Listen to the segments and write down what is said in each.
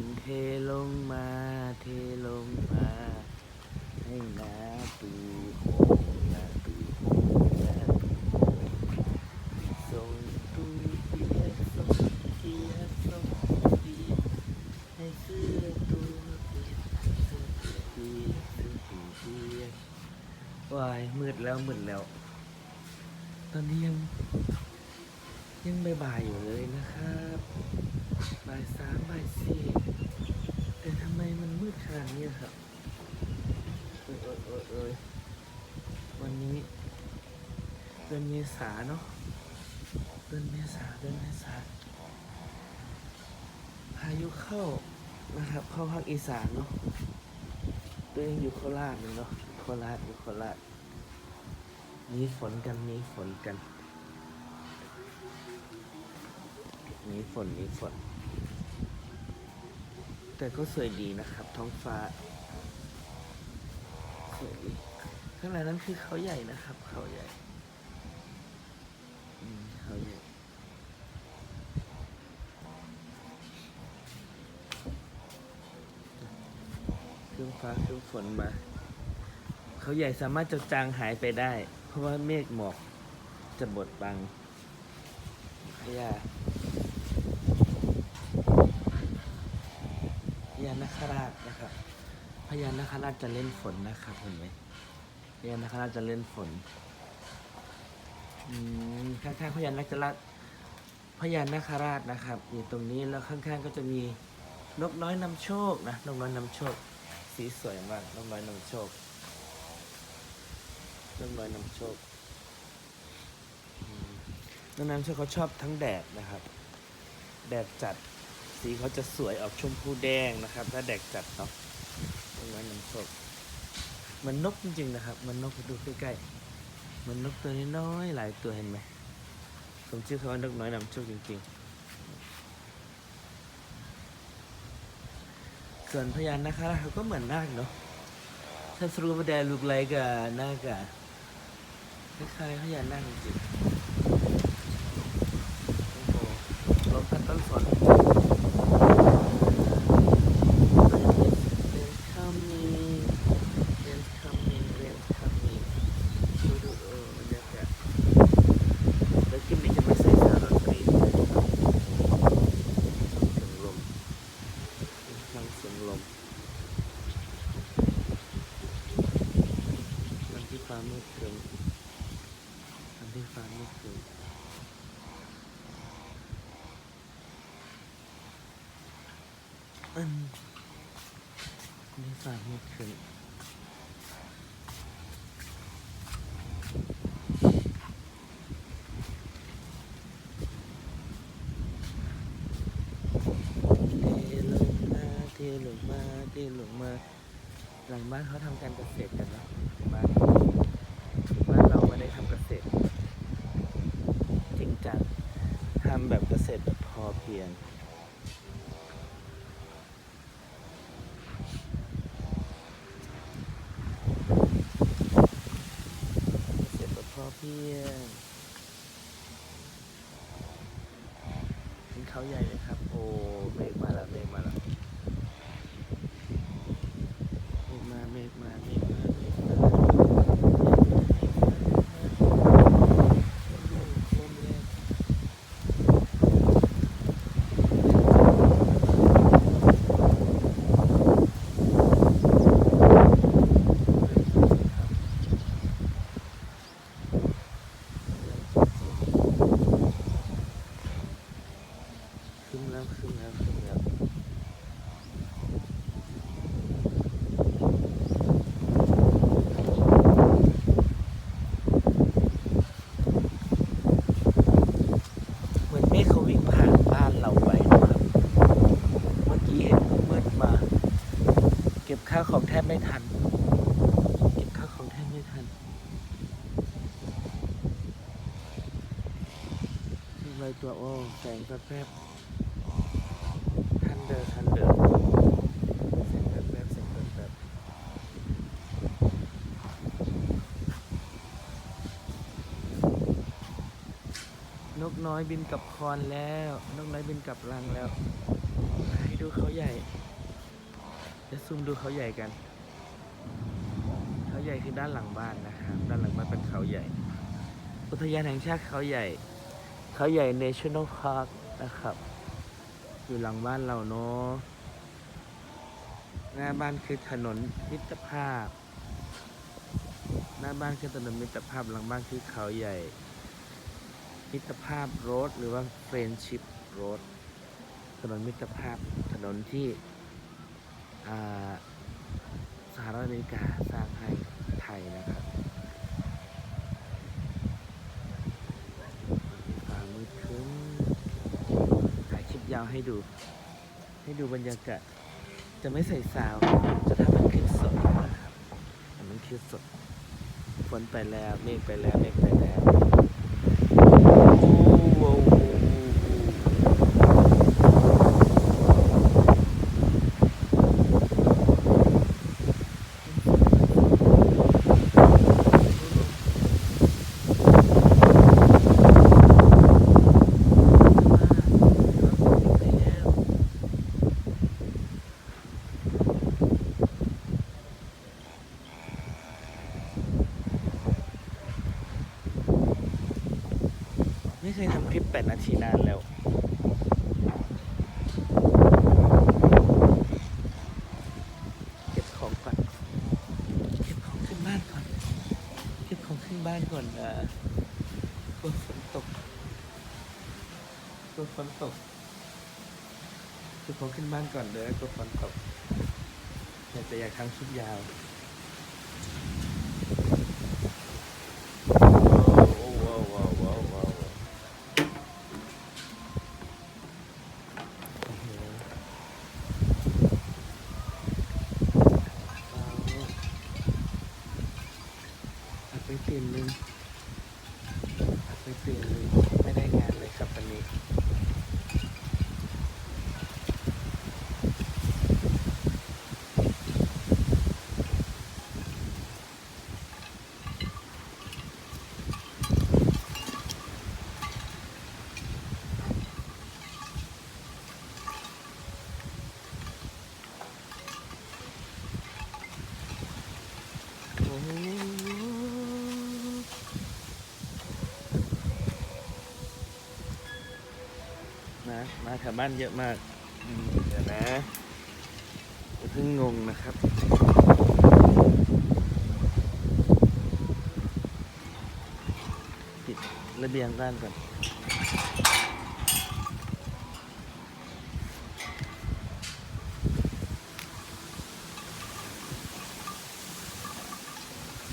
นเทลงมา เทลงมา ให้นาตูโฮนาตูโฮนาตูโฮส่งตูเปียส่งเปียส่งเปียให้เสื้อตัวเปียเสื้อเปียเสื้อเปียวายมืดแล้วมืดแล้ว ตอนนี้ยังยังบ่ายๆอยู่เลยนะครับบ่ายสามบ่ายสี่ แต่ทำไมมันมืดขนาดนี้ครับเอยเอยเอยเอยวันนี้เดือนเมษาเนาะเดือนเมษาเดือนเมษาพายุเข้านะครับเข้าภาคอีสานเนาะตัวเองอยู่โคราชเลยเนาะโคราชอยู่โคราชมีฝนกันมีฝนกันมีฝนมีฝน แต่ก็สวยดีนะครับ ท้องฟ้าสวยดีข้างในนั้นคือเขาใหญ่นะครับ เขาใหญ่เขาใหญ่เครื่องฟ้าเครื่องฝนมา เขาใหญ่สามารถจะจางหายไปได้ เพราะว่าเมฆหมอกจะบดบังพญาพญา นาคราชนะครับ พญานาคราชจะเล่นฝนนะครับเห็นไหมพญานาคราชจะเล่นฝนอืมข้างๆพญานาคราชพญานาคราชนะครับอยู่ตรงนี้แล้วข้างๆก็จะมีนกน้อยนำโชคนะนกน้อยนำโชค สีสวยมากนกน้อยนำโชค นกน้อยนำโชคนกน้อยนำโชคเขาชอบทั้งแดดนะครับ แดดจัด สีเขาจะสวยออกชมพูแดงนะครับ ถ้าแดดจัดเนาะต้นไม้นำโชคเหมันนกจริงๆนะครับ มันนกดูใกล้ๆมันนกตัวน้อยๆหลายตัวเห็นไหมผมชื่อเขาว่านกน้อยนำโชคจริงๆส่วนพญานาคราชเขาก็เหมือนนาคเนาะท่าสรูปแดลูกไรกับนาคอะคล้ายๆพญานาคจริงๆโอ้โหลมพัดต้นสน Rain's coming, rain's coming, rain's coming. ดูดูเออบรรยากาศแล้วคลิปนี้จะไม่ใส่สารดนตรีนะครับเสียงลมฟังเสียงลมวันที่ฟ้ามืดครึ้มวันที่ฟ้ามืดครึ้มอืม นี่ฝากมืดขึ้นเทลงมาเทลงมาเทลงมา หลังบ้านเขาทำการเกษตรกันเนอะบ้านบ้านเราไม่ได้ทำเกษตร จริงจังทำแบบเกษตรแบบพอเพียง เสร็จแบบ พอเพียงเป็นเขาใหญ่เลยครับ โอ้เมฆมาแล้วเมฆมาแล้วเมฆมาเมฆมาเมฆมาเมฆมาลมแรงขึ้ นแล้วขึ้นแล้วขึ้นแล้วเหมือนเมฆเขาวิ่งผ่านบ้านเราไปนะครับ เมื่อกี้เห็นมืดมา เก็บข้าวของแทบไม่ทัน เก็บข้าวของแทบไม่ทันเลยตัวโอ้แสงแป๊บๆทันเดอร์ทันเดอร์แสงแป๊บๆแสงแป๊บๆน กน้อยบินกลับคอนแล้ว นกน้อยบินกลับรังแล้ว ให้ดูเขาใหญ่ จะซูมดูเขาใหญ่กัน เขาใหญ่คือด้านหลังบ้านนะครับ ด้านหลังบ้านเป็นเขาใหญ่ อุทยานแห่งชาติเขาใหญ่ เขาใหญ่ National Park นะครับ อยู่หลังบ้านเราเนาะ หน้าบ้านคือถนนมิตรภาพ หน้าบ้านคือถนนมิตรภาพ หลังบ้านคือเขาใหญ่ มิตรภาพโรดหรือว่าเฟรนชิพโรดถนนมิตรภาพถนนที่สหรัฐอเมริกาสร้างให้ไทยนะครับฝ่ามือถึงถ่ายคลิปยาวให้ดู ให้ดูบรรยากาศ จะไม่ใส่ซาว จะทำเป็นคลิปสดนะครับทำเป็นคลิปสด ฝนไปแล้ว เมฆไปแล้ว เมฆไปแล้วโอ้โหไม่เคยทำคลิป 8 นาทีนานแล้ว เก็บของก่อน เก็บของขึ้นบ้านก่อน เก็บของขึ้นบ้าน ก่อนนะกลัวฝนตกกลัวฝนตกคือผมขึ้นบ้านก่อนเลยกลัวฝนตกอยากจะอยากทำคลิปยาว โอ้ว้าวว้าวว้าวว้าวโอ้โหเอาไปเปลี่ยนนึงเอาไปเปลี่ยนนึงไม่ได้งานเลยครับวันนี้ โอ้โหนะ มาแถวบ้านเยอะมากอืมเดี๋ยวนะอย่าเพิ่งงงนะครับ ปิดระเบียงบ้านก่อน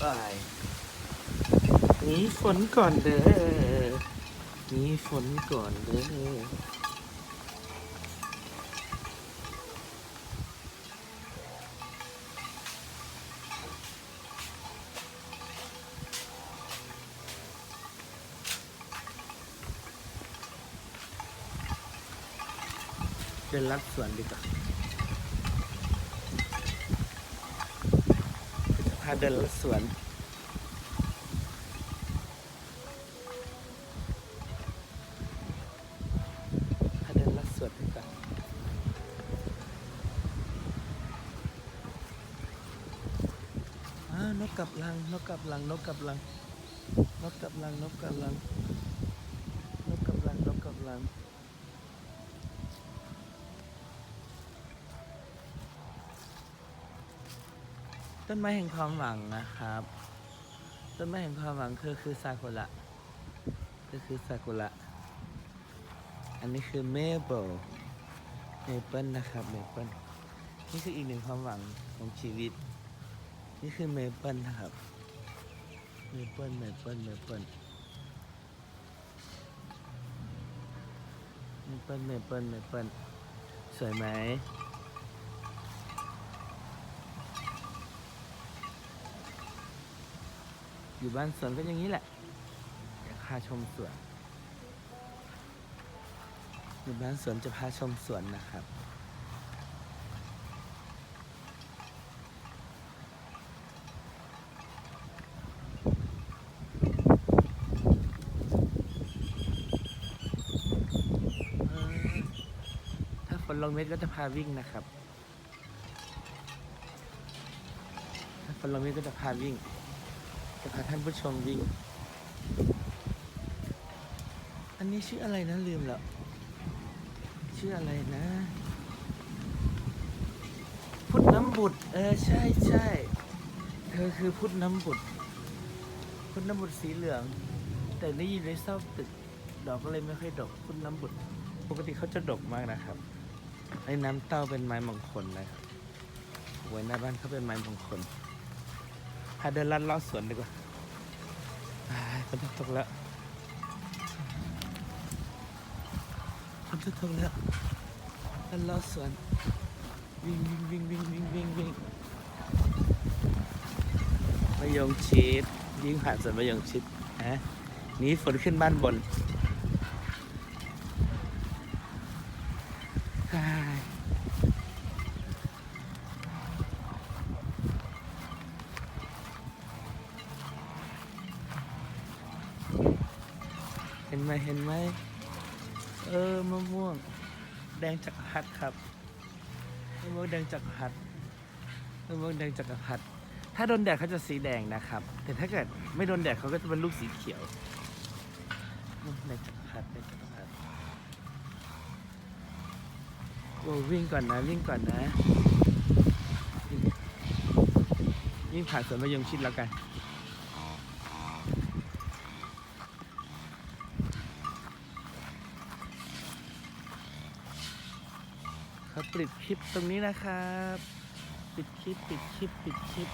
ไปหนีฝนก่อนเด้อหนีฝนก่อนเด้อ ดินลัดสวนดีกว่าจะพาเดินลัดสวนพาเดินลัดสวนดีกว่าอ้าวนกกลับลังนกกลับลังนกกลับลังนกกลับลังนกกลับลังนกกลับลัง นกกับลัง ต้นไม้แห่งความหวังนะครับ ต้นไม้แห่งความหวังคือคือซากุระก็คือซากุระ อันนี้คือเมเปิลเมเปิลนะครับเมเปิลนี่คืออีกหนึ่งความหวังของชีวิต นี่คือเมเปิลนะครับ เมเปิลเมเปิลเมเปิลเมเปิลเมเปิลเมเปิลสวยไหม อยู่บ้านสวนก็อย่างนี้แหละเดี๋ยวพาชมสวนอยู่บ้านสวนจะพาชมสวนนะครับถ้าฝนลงเม็ดก็จะพาวิ่งนะครับฝนลงเม็ดก็จะพาวิ่ง จะพาท่านผู้ชมวิ่ง อันนี้ชื่ออะไรนะลืมแล้ว ชื่ออะไรนะ พุทธน้ำบุตร เออใช่ใช่เธอคือพุทธน้ำบุตร พุทธน้ำบุตรสีเหลือง แต่ได้ยินในซอกตึก ดอกก็เลยไม่ค่อยดอกพุทธน้ำบุตร ปกติเขาจะดกมากนะครับไอ้น้ำเต้าเป็นไม้มงคลนะครับไว้หน้าบ้านเขาเป็นไม้มงคลาเดินลัดเลาะสวนดีกว่าอ้ายฝนตกแล้วฝนจะตกแล้วลัดเลาะสวน วิ่งวิ่งวิ่งวิ่งวิ่งวิ่งวิ่งมะยงชิดวิ่งผ่านสวนมะยงชิดฮะหนีฝนขึ้นบ้านบน ห็นไหมเห็นไหมเออมะม่วง แดงจักรพรรดิครับมะม่วงแดงจักรพรรดิมะม่วงแดงจักรพรรดิถ้าโดนแดดเขาจะสีแดงนะครับ แต่ถ้าเกิดไม่โดนแดดเขาก็จะเป็นลูกสีเขียวแดงจักรพรรดิแดงจักรพรรดิโอ้วิ่งก่อนนะวิ่งก่อนนะวิ่งวิ่งผ่านสวนมะยงชิดแล้วกัน เขา ปิดคลิปตรงนี้นะครับ ปิดคลิป ปิดคลิป ปิดคลิป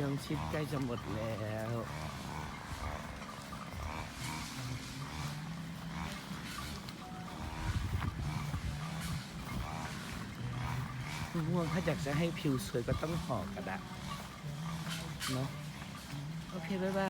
ยองชิดใกล้จะหมดแล้วม่วงถ้าอยากจะให้ผิวสวยก็ต้องห่อกระดาษเนาะโอเค บ๊ายบาย